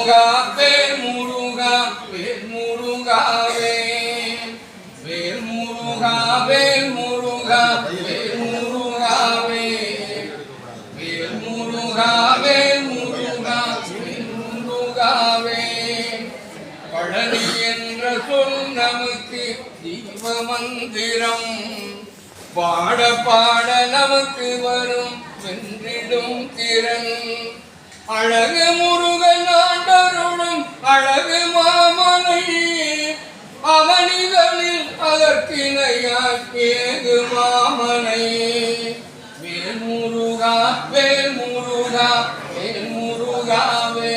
முருகா வேல் முருகா வேல் முருகாவே வேல் முருகா வேல் முருகா வேல் முருகாவே வேல் முருகா வேல் முருகா வேல் முருகாவே. பழனி என்ற சொல் நமக்கு தீப மந்திரம். பாட பாட நமக்கு வரும் வென்றிடும் திறன். அழகு முருகன் ஆண்டருளும் அழகு மாமனை அவனிகளில் அதற்கிணையாக்கியது மாமனை வேல் முருகா வேல் முருகா வேல் முருகாவே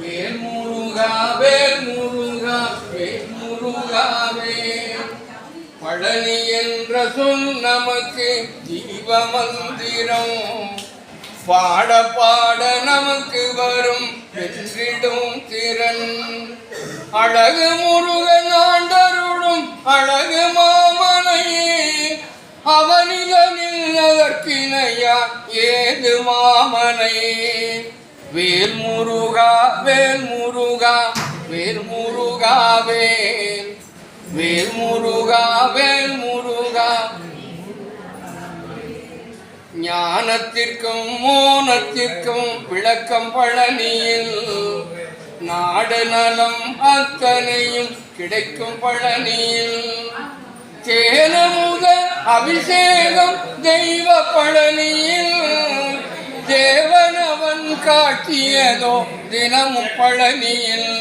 வேல் முருகா வேல் முருகா வேல் முருகாவே பழனி என்ற சொல் நமக்கு ஜீவ மந்திரம். பாட பாட நமக்கு வரும் வெற்றிடும் திறன். அழகு முருகன் ஆண்டருடும் அழகு மாமனையே அவனிகளில் அதற்கிணையா ஏது மாமனையே? வேல் முருகா வேல் முருகா வேல் முருகா வேல். வேல் முருகா வேல் முருகா ஞானத்திற்கும் மோனத்திற்கும் விளக்கம் பழனியில். நாடு நலம் அத்தனையும் கிடைக்கும் பழனியில். தேனமுக அபிஷேகம் தெய்வ பழனியில். தேவனவன் காட்டியதோ தினமும் பழனியில்.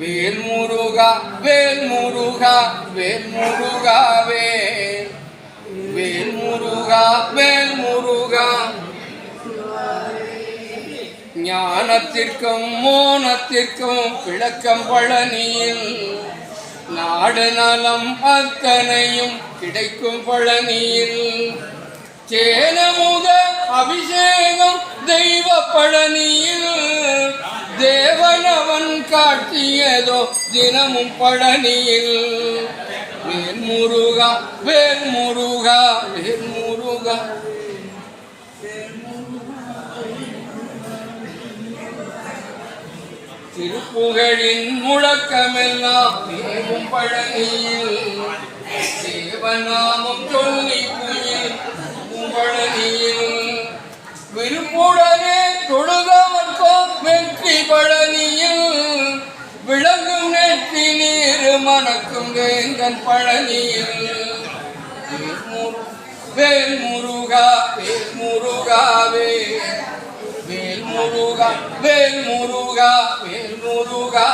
வேல்முருகா வேல்முருகா வேல்முருகாவே. வேல் முருகா வேல் முருகா. ஞானத்திற்கும் மோனத்திற்கும் விளக்கம் பழனியில். நாடு நலம் அத்தனையும் கிடைக்கும் பழனியில். தேனமுக அபிஷேகம் தெய்வ பழனியில். தேவனவன் காட்டியதோ தினமும் பழனியில். வேல் முருகா வேல் முருகா வேல் முருகா. திருப்புகழின் முழக்கமெல்லாம் தேவும் பழனியில். தேவநாமம் சொல்லி புயல் பழனியில். விருப்புடனே தொழுதவர்க்கும் வெற்றி பழனியில். நீர் வேங்கன் பழனியில். வேல் முரு- வேல் முருகா வேல் முருகாவே வேல் முருகா வேல் முருகா வேல் முருகா